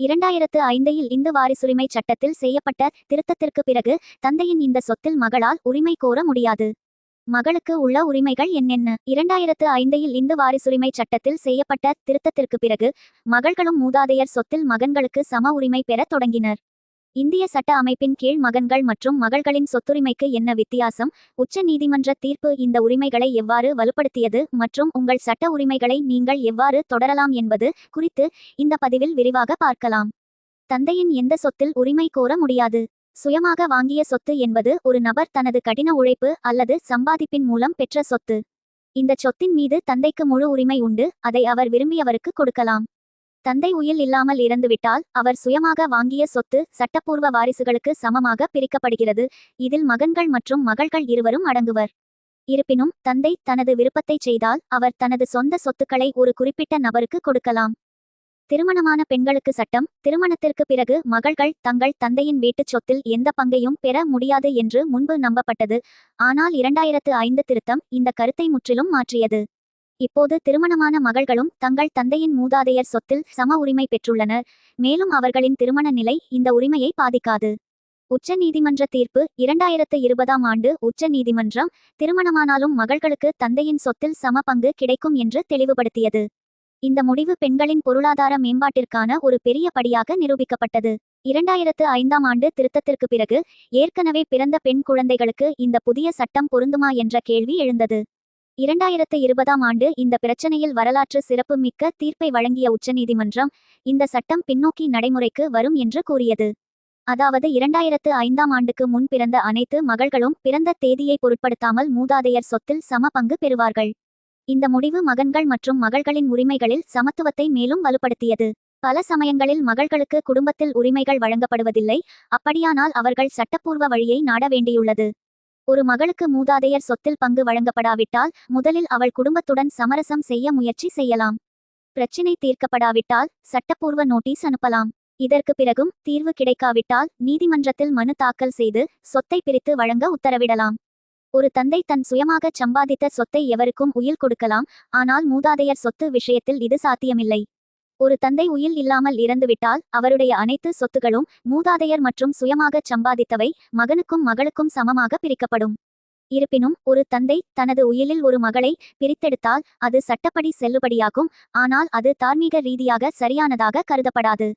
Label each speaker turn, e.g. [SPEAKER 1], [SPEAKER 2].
[SPEAKER 1] இரண்டாயிரத்து ஐந்தில் இந்து வாரிசுரிமை சட்டத்தில் செய்யப்பட்ட திருத்தத்திற்கு பிறகு தந்தையின் இந்த சொத்தில் மகளால் உரிமை கோர முடியாது. மகளுக்கு உள்ள உரிமைகள் என்னென்ன? இரண்டாயிரத்து ஐந்தில் இந்து வாரிசுரிமை சட்டத்தில் செய்யப்பட்ட திருத்தத்திற்கு பிறகு மகள்களும் மூதாதையர் சொத்தில் மகன்களுக்கு சம உரிமை பெறத் தொடங்கினர். இந்திய சட்ட அமைப்பின் கீழ் மகன்கள் மற்றும் மகள்களின் சொத்துரிமைக்கு என்ன வித்தியாசம்? உச்ச நீதிமன்ற தீர்ப்பு இந்த உரிமைகளை எவ்வாறு வலுப்படுத்தியது மற்றும் உங்கள் சட்ட உரிமைகளை நீங்கள் எவ்வாறு தொடரலாம் என்பது குறித்து இந்த பதிவில் விரிவாக பார்க்கலாம். தந்தையின் எந்த சொத்தில் உரிமை கோர முடியாது? சுயமாக வாங்கிய சொத்து என்பது ஒரு நபர் தனது கடின உழைப்பு அல்லது சம்பாதிப்பின் மூலம் பெற்ற சொத்து. இந்த சொத்தின் மீது தந்தைக்கு முழு உரிமை உண்டு அதை அவர் விரும்பியவருக்கு கொடுக்கலாம். தந்தை உயில் இல்லாமல் இறந்துவிட்டால் அவர் சுயமாக வாங்கிய சொத்து சட்டப்பூர்வ வாரிசுகளுக்கு சமமாக பிரிக்கப்படுகிறது. இதில் மகன்கள் மற்றும் மகள்கள் இருவரும் அடங்குவர். இருப்பினும் தந்தை தனது விருப்பத்தை செய்தால் அவர் தனது சொந்த சொத்துக்களை ஒரு குறிப்பிட்ட நபருக்கு கொடுக்கலாம். திருமணமான பெண்களுக்கு சட்டம் திருமணத்திற்கு பிறகு மகள்கள் தங்கள் தந்தையின் வீட்டுச் சொத்தில் எந்த பங்கையும் பெற முடியாது என்று முன்பு நம்பப்பட்டது. ஆனால் இரண்டாயிரத்து ஐந்து திருத்தம் இந்த கருத்தை முற்றிலும் மாற்றியது. இப்போது திருமணமான மகள்களும் தங்கள் தந்தையின் மூதாதையர் சொத்தில் சம உரிமை பெற்றுள்ளனர். மேலும் அவர்களின் திருமண நிலை இந்த உரிமையை பாதிக்காது. உச்ச நீதிமன்ற தீர்ப்பு இரண்டாயிரத்து இருபதாம் ஆண்டு உச்ச நீதிமன்றம் திருமணமானாலும் மகள்களுக்கு தந்தையின் சொத்தில் சம பங்கு கிடைக்கும் என்று தெளிவுபடுத்தியது. இந்த முடிவு பெண்களின் பொருளாதார மேம்பாட்டிற்கான ஒரு பெரிய படியாக நிரூபிக்கப்பட்டது. இரண்டாயிரத்து ஐந்தாம் ஆண்டு திருத்தத்திற்கு பிறகு ஏற்கனவே பிறந்த பெண் குழந்தைகளுக்கு இந்த புதிய சட்டம் பொருந்துமா என்ற கேள்வி எழுந்தது. இரண்டாயிரத்து இருபதாம் ஆண்டு இந்த பிரச்சனையில் வரலாற்று சிறப்பு மிக்க தீர்ப்பை வழங்கிய உச்சநீதிமன்றம் இந்த சட்டம் பின்னோக்கி நடைமுறைக்கு வரும் என்று கூறியது. அதாவது இரண்டாயிரத்து ஐந்தாம் ஆண்டுக்கு முன் பிறந்த அனைத்து மகள்களும் பிறந்த தேதியை பொருட்படுத்தாமல் மூதாதையர் சொத்தில் சம பங்கு பெறுவார்கள். இந்த முடிவு மகன்கள் மற்றும் மகள்களின் உரிமைகளில் சமத்துவத்தை மேலும் வலுப்படுத்தியது. பல சமயங்களில் மகள்களுக்கு குடும்பத்தில் உரிமைகள் வழங்கப்படுவதில்லை அப்படியானால் அவர்கள் சட்டப்பூர்வ வழியை நாட வேண்டியுள்ளது. ஒரு மகளுக்கு மூதாதையர் சொத்தில் பங்கு வழங்கப்படாவிட்டால் முதலில் அவள் குடும்பத்துடன் சமரசம் செய்ய முயற்சி செய்யலாம். பிரச்சினை தீர்க்கப்படாவிட்டால் சட்டப்பூர்வ நோட்டீஸ் அனுப்பலாம். இதற்கு பிறகும் தீர்வு கிடைக்காவிட்டால் நீதிமன்றத்தில் மனு தாக்கல் செய்து சொத்தை பிரித்து வழங்க உத்தரவிடலாம். ஒரு தந்தை தன் சுயமாகச் சம்பாதித்த சொத்தை எவருக்கும் உயில் கொடுக்கலாம் ஆனால் மூதாதையர் சொத்து விஷயத்தில் இது சாத்தியமில்லை. ஒரு தந்தை உயில் இல்லாமல் இறந்துவிட்டால் அவருடைய அனைத்து சொத்துகளும் மூதாதையர் மற்றும் சுயமாகச் சம்பாதித்தவை மகனுக்கும் மகளுக்கும் சமமாக பிரிக்கப்படும். இருப்பினும் ஒரு தந்தை தனது உயிலில் ஒரு மகளை பிரித்தெடுத்தால் அது சட்டப்படி செல்லுபடியாகும் ஆனால் அது தார்மீக ரீதியாக சரியானதாக கருதப்படாது.